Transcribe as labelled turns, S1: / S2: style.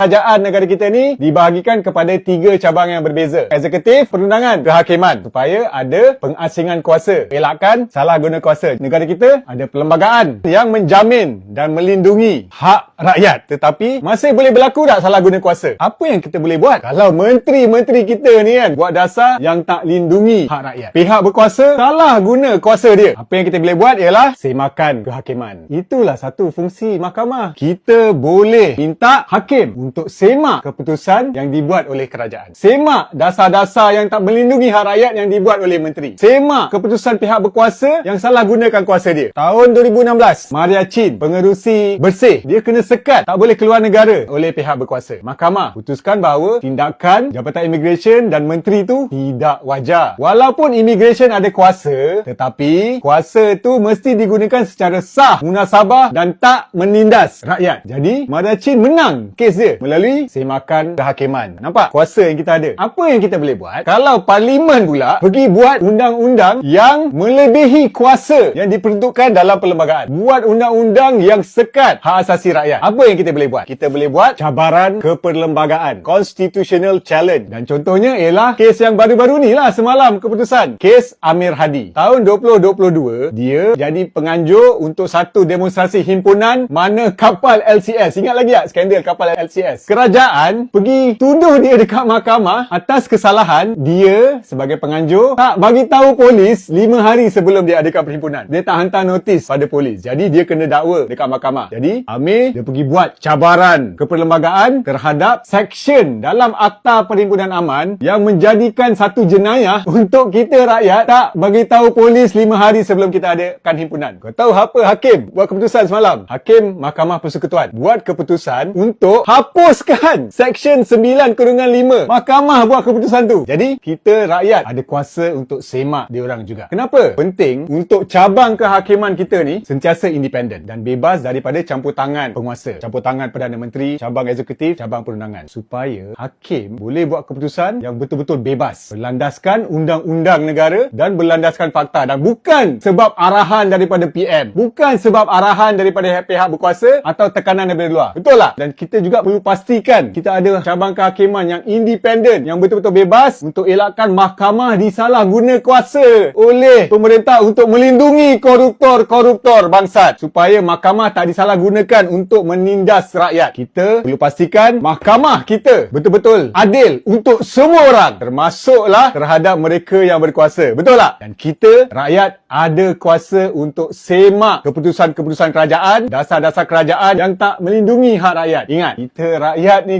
S1: Kerajaan negara kita ni dibahagikan kepada tiga cabang yang berbeza. Eksekutif, perundangan, kehakiman. Supaya ada pengasingan kuasa. Elakkan salah guna kuasa. Negara kita ada perlembagaan yang menjamin dan melindungi hak rakyat. Tetapi masih boleh berlaku tak salah guna kuasa? Apa yang kita boleh buat? Kalau menteri-menteri kita ni kan buat dasar yang tak lindungi hak rakyat. Pihak berkuasa salah guna kuasa dia. Apa yang kita boleh buat ialah semakan kehakiman. Itulah satu fungsi mahkamah. Kita boleh minta hakim untuk semak keputusan yang dibuat oleh kerajaan. Semak dasar-dasar yang tak melindungi hak rakyat yang dibuat oleh menteri. Semak keputusan pihak berkuasa yang salah gunakan kuasa dia. Tahun 2016, Maria Chin, pengerusi bersih, dia kena sekat, tak boleh keluar negara oleh pihak berkuasa. Mahkamah putuskan bahawa tindakan Jabatan Immigration dan menteri tu tidak wajar. Walaupun immigration ada kuasa, tetapi kuasa tu mesti digunakan secara sah, munasabah dan tak menindas rakyat. Jadi, Maria Chin menang kes dia melalui semakan kehakiman. Nampak kuasa yang kita ada. Apa yang kita boleh buat? Kalau parlimen pula pergi buat undang-undang yang melebihi kuasa yang diperuntukkan dalam perlembagaan. Buat undang-undang yang sekat hak asasi rakyat. Apa yang kita boleh buat? Kita boleh buat cabaran keperlembagaan. Constitutional challenge. Dan contohnya ialah kes yang baru-baru ni lah semalam keputusan. Kes Amir Hadi. Tahun 2022, dia jadi penganjur untuk satu demonstrasi himpunan mana kapal LCS. Ingat lagi tak skandal kapal LCS? Kerajaan pergi tuduh dia dekat mahkamah atas kesalahan dia sebagai penganjur tak bagi tahu polis 5 hari sebelum dia adakan perhimpunan. Dia tak hantar notis pada polis. Jadi dia kena dakwa dekat mahkamah. Jadi Amir dia pergi buat cabaran keperlembagaan terhadap section dalam Akta Perhimpunan Aman yang menjadikan satu jenayah untuk kita rakyat tak bagi tahu polis 5 hari sebelum kita adakan himpunan. Kau tahu apa hakim buat keputusan semalam? Hakim Mahkamah Persekutuan buat keputusan untuk hapuskan section 9 kurungan 5. Mahkamah buat keputusan tu. Jadi kita rakyat ada kuasa untuk semak dia orang juga. Kenapa? Penting untuk cabang kehakiman kita ni sentiasa independen dan bebas daripada campur tangan penguasa. Campur tangan Perdana Menteri, cabang eksekutif, cabang perundangan. Supaya hakim boleh buat keputusan yang betul-betul bebas. Berlandaskan undang-undang negara dan berlandaskan fakta. Dan bukan sebab arahan daripada PM. Bukan sebab arahan daripada pihak berkuasa atau tekanan daripada luar. Betul tak? Dan kita juga perlu pastikan kita ada cabang kehakiman yang independen, yang betul-betul bebas untuk elakkan mahkamah disalah guna kuasa oleh pemerintah untuk melindungi koruptor-koruptor bangsat. Supaya mahkamah tak disalah gunakan untuk menindas rakyat. Kita perlu pastikan mahkamah kita betul-betul adil untuk semua orang. Termasuklah terhadap mereka yang berkuasa. Betul tak? Dan kita, rakyat, ada kuasa untuk semak keputusan-keputusan kerajaan, dasar-dasar kerajaan yang tak melindungi hak rakyat. Ingat, kita rakyat ni